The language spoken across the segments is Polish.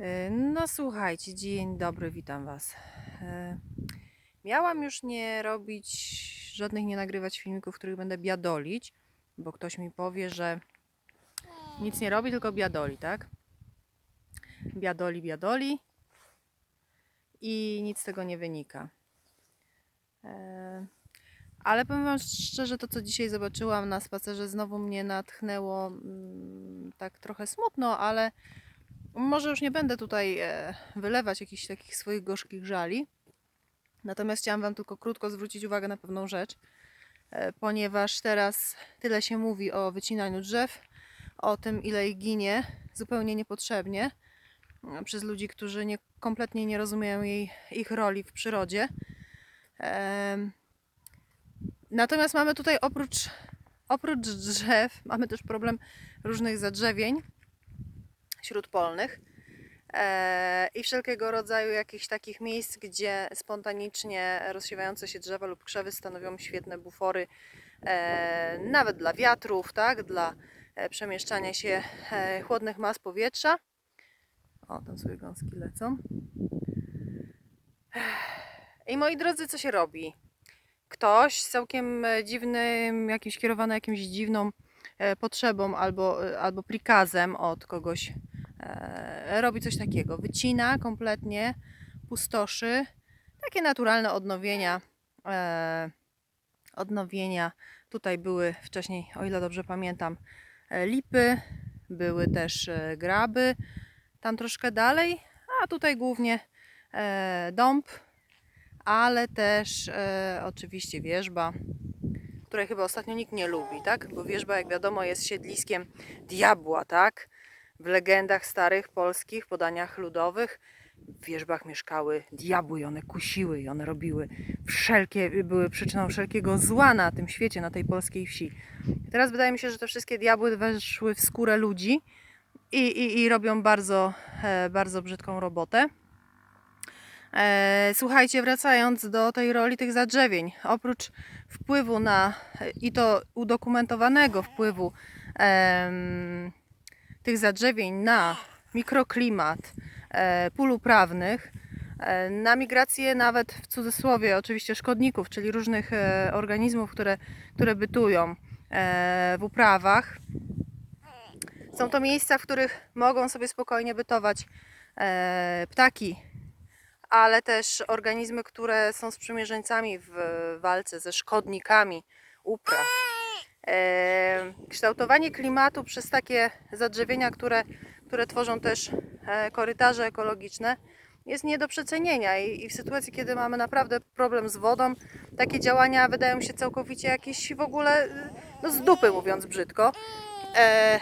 E, No słuchajcie, dzień dobry, witam Was. E, Miałam już nie robić żadnych, nie nagrywać filmików, w których będę biadolić, bo ktoś mi powie, że nic nie robi, tylko biadoli, tak? Biadoli, biadoli i nic z tego nie wynika. E, Ale powiem Wam szczerze, to co dzisiaj zobaczyłam na spacerze znowu mnie natchnęło mm, tak trochę smutno, ale może już nie będę tutaj e, wylewać jakichś takich swoich gorzkich żali. Natomiast chciałam Wam tylko krótko zwrócić uwagę na pewną rzecz, e, ponieważ teraz tyle się mówi o wycinaniu drzew, o tym, ile ich ginie zupełnie niepotrzebnie e, przez ludzi, którzy nie, kompletnie nie rozumieją jej, ich roli w przyrodzie. Natomiast mamy tutaj oprócz, oprócz drzew, mamy też problem różnych zadrzewień śródpolnych e, i wszelkiego rodzaju jakichś takich miejsc, gdzie spontanicznie rozsiewające się drzewa lub krzewy stanowią świetne bufory e, nawet dla wiatrów, tak, dla e, przemieszczania się chłodnych mas powietrza. O, tam sobie gąski lecą. I moi drodzy, co się robi? Ktoś całkiem dziwnym, jakimś kierowany jakimś dziwną potrzebą albo, e, albo prikazem od kogoś e, robi coś takiego. Wycina kompletnie, pustoszy. Takie naturalne odnowienia. E, odnowienia. Tutaj były wcześniej, o ile dobrze pamiętam, e, lipy, były też e, graby. Tam troszkę dalej, a tutaj głównie e, dąb, ale też e, oczywiście wierzba, której chyba ostatnio nikt nie lubi, tak? Bo wierzba, jak wiadomo, jest siedliskiem diabła, tak? W legendach starych polskich, podaniach ludowych w wierzbach mieszkały diabły i one kusiły i one robiły wszelkie, były przyczyną wszelkiego zła na tym świecie, na tej polskiej wsi. Teraz wydaje mi się, że te wszystkie diabły weszły w skórę ludzi i, i, i robią bardzo, e, bardzo brzydką robotę. E, słuchajcie, wracając do tej roli tych zadrzewień, oprócz wpływu na i to udokumentowanego wpływu em, tych zadrzewień na mikroklimat e, pól uprawnych, e, na migrację nawet w cudzysłowie oczywiście szkodników, czyli różnych e, organizmów, które, które bytują e, w uprawach. Są to miejsca, w których mogą sobie spokojnie bytować e, ptaki, ale też organizmy, które są sprzymierzeńcami w walce ze szkodnikami upraw. E, kształtowanie klimatu przez takie zadrzewienia, które, które tworzą też e, korytarze ekologiczne, jest nie do przecenienia I, i w sytuacji, kiedy mamy naprawdę problem z wodą, takie działania wydają się całkowicie jakieś w ogóle no z dupy, mówiąc brzydko. E,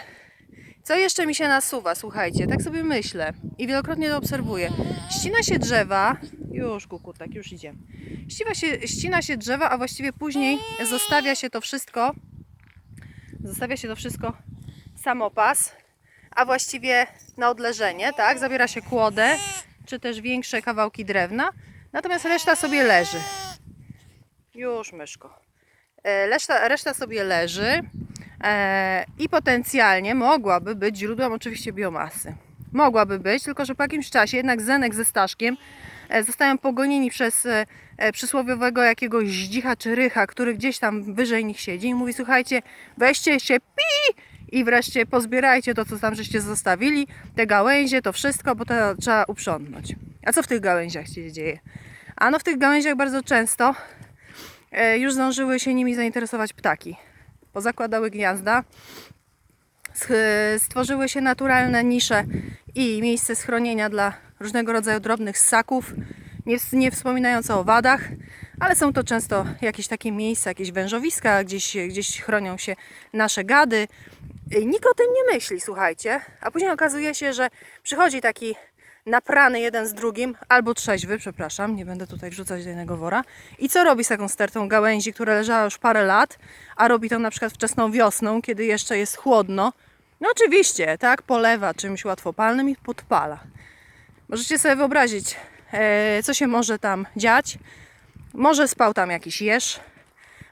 co jeszcze mi się nasuwa, słuchajcie, tak sobie myślę i wielokrotnie to obserwuję. Ścina się drzewa, już kukutek, już idzie. Ścina się, ścina się drzewa, a właściwie później zostawia się to wszystko, zostawia się to wszystko samopas, a właściwie na odleżenie, tak? Zabiera się kłodę, czy też większe kawałki drewna, natomiast reszta sobie leży. Już, myszko. E, Reszta, reszta sobie leży i potencjalnie mogłaby być źródłem oczywiście biomasy. Mogłaby być, tylko że po jakimś czasie jednak Zenek ze Staszkiem e, zostają pogonieni przez e, e, przysłowiowego jakiegoś zdzicha czy rycha, który gdzieś tam wyżej nich siedzi i mówi słuchajcie, weźcie się pi i wreszcie pozbierajcie to, co tam żeście zostawili, te gałęzie, to wszystko, bo to trzeba uprzątnąć. A co w tych gałęziach się dzieje? Ano w tych gałęziach bardzo często e, już zdążyły się nimi zainteresować ptaki. Pozakładały gniazda, stworzyły się naturalne nisze i miejsce schronienia dla różnego rodzaju drobnych ssaków, nie, nie wspominając o owadach, ale są to często jakieś takie miejsca, jakieś wężowiska, gdzieś, gdzieś chronią się nasze gady. Nikt o tym nie myśli, słuchajcie. A później okazuje się, że przychodzi taki naprany jeden z drugim, albo trzeźwy, przepraszam, nie będę tutaj wrzucać do jednego wora. I co robi z taką stertą gałęzi, która leżała już parę lat, a robi to na przykład wczesną wiosną, kiedy jeszcze jest chłodno? No oczywiście, tak, polewa czymś łatwopalnym i podpala. Możecie sobie wyobrazić, e, co się może tam dziać. Może spał tam jakiś jeż,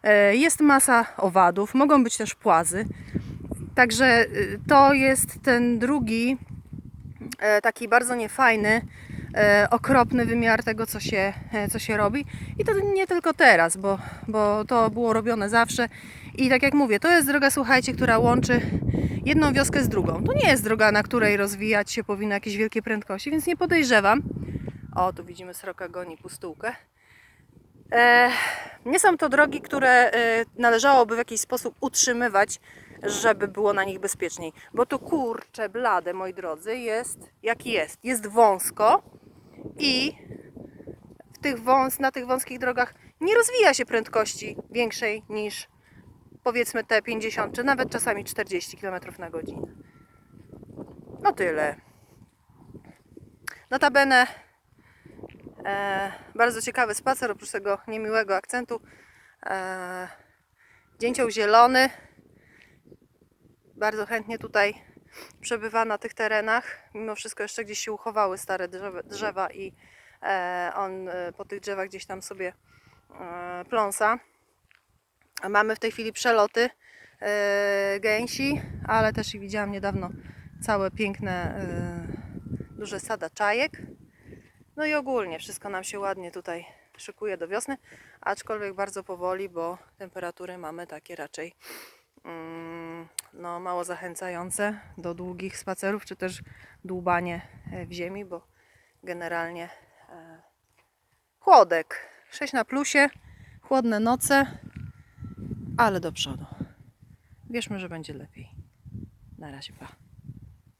e, jest masa owadów, mogą być też płazy. Także y, to jest ten drugi e, taki bardzo niefajny, e, okropny wymiar tego, co się, e, co się robi. I to nie tylko teraz, bo, bo to było robione zawsze. I tak jak mówię, to jest droga, słuchajcie, która łączy jedną wioskę z drugą. To nie jest droga, na której rozwijać się powinno jakieś wielkie prędkości, więc nie podejrzewam. O, tu widzimy sroka goni pustułkę. E, nie są to drogi, które e, należałoby w jakiś sposób utrzymywać, żeby było na nich bezpieczniej. Bo tu kurcze blade, moi drodzy, jest jaki jest. Jest wąsko i w tych wąs, na tych wąskich drogach nie rozwija się prędkości większej niż powiedzmy te 50 czy nawet czasami 40 km na godzinę. No tyle. Notabene e, bardzo ciekawy spacer, oprócz tego niemiłego akcentu. E, dzięcioł zielony. Bardzo chętnie tutaj przebywa na tych terenach. Mimo wszystko jeszcze gdzieś się uchowały stare drzewa, i e, on e, po tych drzewach gdzieś tam sobie e, pląsa. Mamy w tej chwili przeloty gęsi, ale też i widziałam niedawno całe piękne, duże stada czajek. No i ogólnie wszystko nam się ładnie tutaj szykuje do wiosny, aczkolwiek bardzo powoli, bo temperatury mamy takie raczej no, mało zachęcające do długich spacerów, czy też dłubanie e, w ziemi, bo generalnie e, chłodek. 6 na plusie, chłodne noce, ale do przodu. Wierzmy, że będzie lepiej. Na razie, pa.